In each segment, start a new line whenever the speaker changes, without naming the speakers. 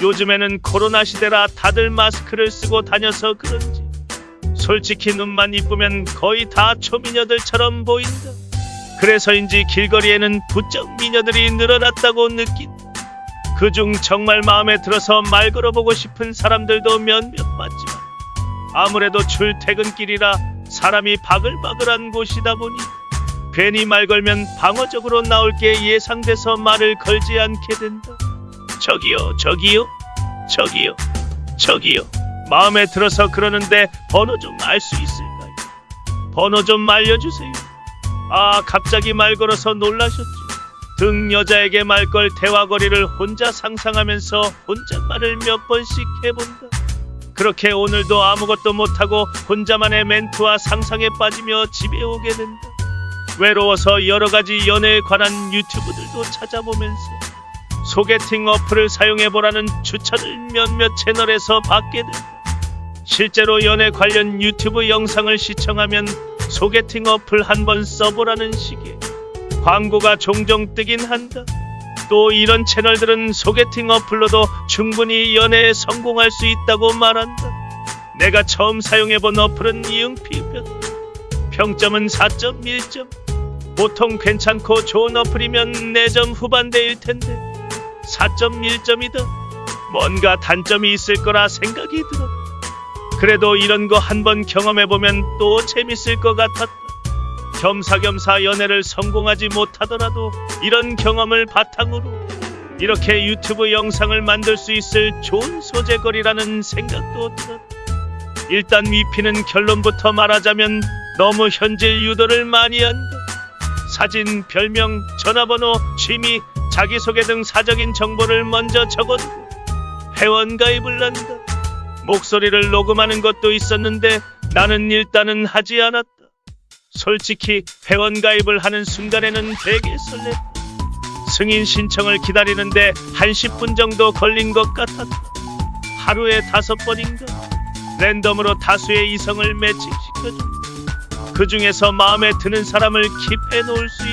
요즘에는 코로나 시대라 다들 마스크를 쓰고 다녀서 그런지 솔직히 눈만 이쁘면 거의 다 초미녀들처럼 보인다. 그래서인지 길거리에는 부쩍 미녀들이 늘어났다고 느낀다. 그중 정말 마음에 들어서 말 걸어보고 싶은 사람들도 몇몇 봤지만 아무래도 출퇴근길이라 사람이 바글바글한 곳이다 보니 괜히 말 걸면 방어적으로 나올 게 예상돼서 말을 걸지 않게 된다. 저기요, 저기요, 저기요, 저기요. 마음에 들어서 그러는데 번호 좀 알 수 있을까요? 번호 좀 알려주세요. 아, 갑자기 말 걸어서 놀라셨죠? 등 여자에게 말 걸 대화거리를 혼자 상상하면서 혼잣말을 몇 번씩 해본다. 그렇게 오늘도 아무것도 못하고 혼자만의 멘트와 상상에 빠지며 집에 오게 된다. 외로워서 여러 가지 연애에 관한 유튜브들도 찾아보면서 소개팅 어플을 사용해보라는 추천을 몇몇 채널에서 받게 된다. 실제로 연애 관련 유튜브 영상을 시청하면 소개팅 어플 한번 써보라는 식의 광고가 종종 뜨긴 한다. 또 이런 채널들은 소개팅 어플로도 충분히 연애에 성공할 수 있다고 말한다. 내가 처음 사용해본 어플은 이응피편. 평점은 4.1점. 보통 괜찮고 좋은 어플이면 4점 후반대일 텐데 4.1점이다. 뭔가 단점이 있을 거라 생각이 들어. 그래도 이런 거 한번 경험해보면 또 재밌을 것 같았다. 겸사겸사 연애를 성공하지 못하더라도 이런 경험을 바탕으로 이렇게 유튜브 영상을 만들 수 있을 좋은 소재거리라는 생각도 들었다. 일단 위피는 결론부터 말하자면 너무 현질 유도를 많이 한다. 사진, 별명, 전화번호, 취미, 자기소개 등 사적인 정보를 먼저 적어두고 회원 가입을 한다. 목소리를 녹음하는 것도 있었는데 나는 일단은 하지 않았다. 솔직히 회원 가입을 하는 순간에는 되게 설렜다. 승인 신청을 기다리는데 한 10분 정도 걸린 것 같았다. 하루에 다섯 번인가 랜덤으로 다수의 이성을 매칭시켜준다. 그 중에서 마음에 드는 사람을 킵해 놓을 수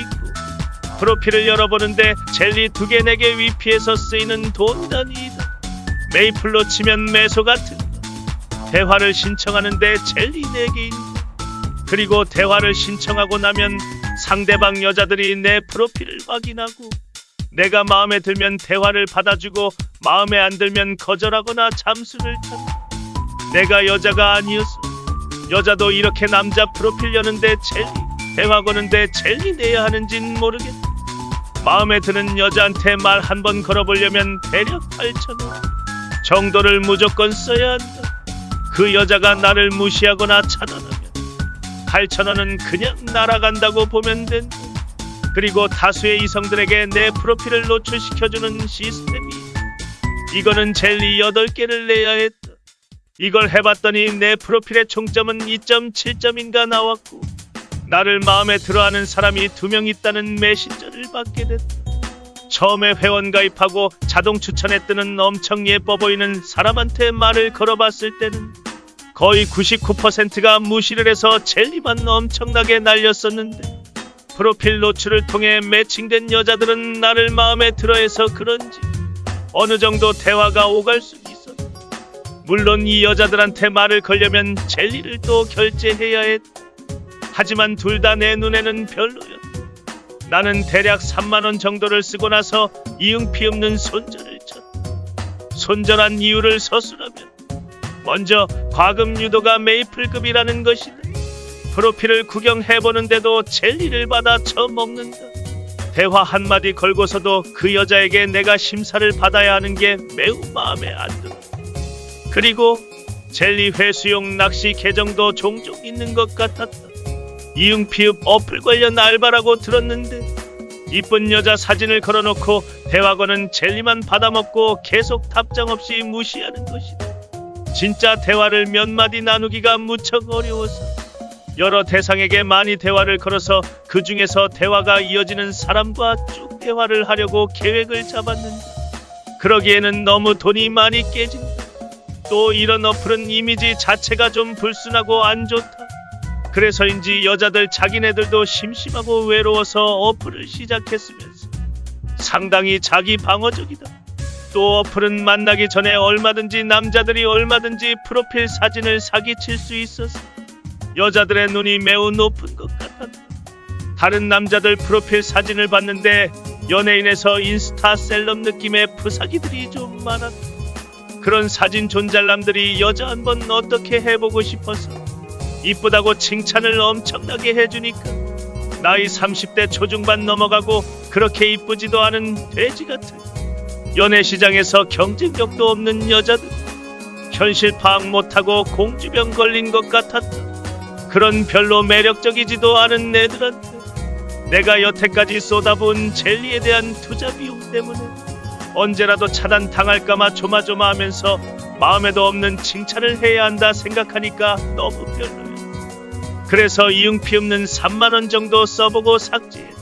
프로필을 열어보는데 젤리 두 개 네 개 위피에서 쓰이는 돈 단위이다. 메이플로 치면 매소 같은 거. 대화를 신청하는데 젤리 네 개인다. 그리고 대화를 신청하고 나면 상대방 여자들이 내 프로필을 확인하고 내가 마음에 들면 대화를 받아주고 마음에 안 들면 거절하거나 잠수를 탄다. 내가 여자가 아니어서 여자도 이렇게 남자 프로필 여는데 젤리 대화 거는데 젤리 내야 하는진 모르겠다. 마음에 드는 여자한테 말 한 번 걸어보려면 대략 8천원 정도를 무조건 써야 한다. 그 여자가 나를 무시하거나 차단하면 8천원은 그냥 날아간다고 보면 된다. 그리고 다수의 이성들에게 내 프로필을 노출시켜주는 시스템이 이거는 젤리 8개를 내야 했다. 이걸 해봤더니 내 프로필의 총점은 2.7점인가 나왔고 나를 마음에 들어하는 사람이 두 명 있다는 메신저를 받게 됐다. 처음에 회원 가입하고 자동 추천에 뜨는 엄청 예뻐 보이는 사람한테 말을 걸어봤을 때는 거의 99%가 무시를 해서 젤리만 엄청나게 날렸었는데 프로필 노출을 통해 매칭된 여자들은 나를 마음에 들어해서 그런지 어느 정도 대화가 오갈 수 있었다. 물론 이 여자들한테 말을 걸려면 젤리를 또 결제해야 했다. 하지만 둘 다 내 눈에는 별로였다. 나는 대략 3만 원 정도를 쓰고 나서 이응피 없는 손절을 쳤다. 손절한 이유를 서술하면 먼저 과금 유도가 메이플급이라는 것이다. 프로필을 구경해보는데도 젤리를 받아 처먹는다. 대화 한마디 걸고서도 그 여자에게 내가 심사를 받아야 하는 게 매우 마음에 안 들어. 그리고 젤리 회수용 낚시 계정도 종종 있는 것 같았다. 이응피읍 어플 관련 알바라고 들었는데 이쁜 여자 사진을 걸어놓고 대화거는 젤리만 받아먹고 계속 답장 없이 무시하는 것이다. 진짜 대화를 몇 마디 나누기가 무척 어려워서 여러 대상에게 많이 대화를 걸어서 그 중에서 대화가 이어지는 사람과 쭉 대화를 하려고 계획을 잡았는데 그러기에는 너무 돈이 많이 깨진다. 또 이런 어플은 이미지 자체가 좀 불순하고 안 좋다. 그래서인지 여자들 자기네들도 심심하고 외로워서 어플을 시작했으면서 상당히 자기 방어적이다. 또 어플은 만나기 전에 얼마든지 남자들이 얼마든지 프로필 사진을 사기칠 수 있어서 여자들의 눈이 매우 높은 것 같았다. 다른 남자들 프로필 사진을 봤는데 연예인에서 인스타 셀럽 느낌의 푸사기들이 좀 많았다. 그런 사진 존잘남들이 여자 한번 어떻게 해보고 싶어서 이쁘다고 칭찬을 엄청나게 해주니까 나이 30대 초중반 넘어가고 그렇게 이쁘지도 않은 돼지 같은 연애 시장에서 경쟁력도 없는 여자들 현실 파악 못하고 공주병 걸린 것 같았다. 그런 별로 매력적이지도 않은 애들한테 내가 여태까지 쏟아부은 젤리에 대한 투자 비용 때문에 언제라도 차단 당할까마 조마조마하면서 마음에도 없는 칭찬을 해야 한다 생각하니까 너무 별로야. 그래서 이응피 없는 3만 원 정도 써보고 삭제.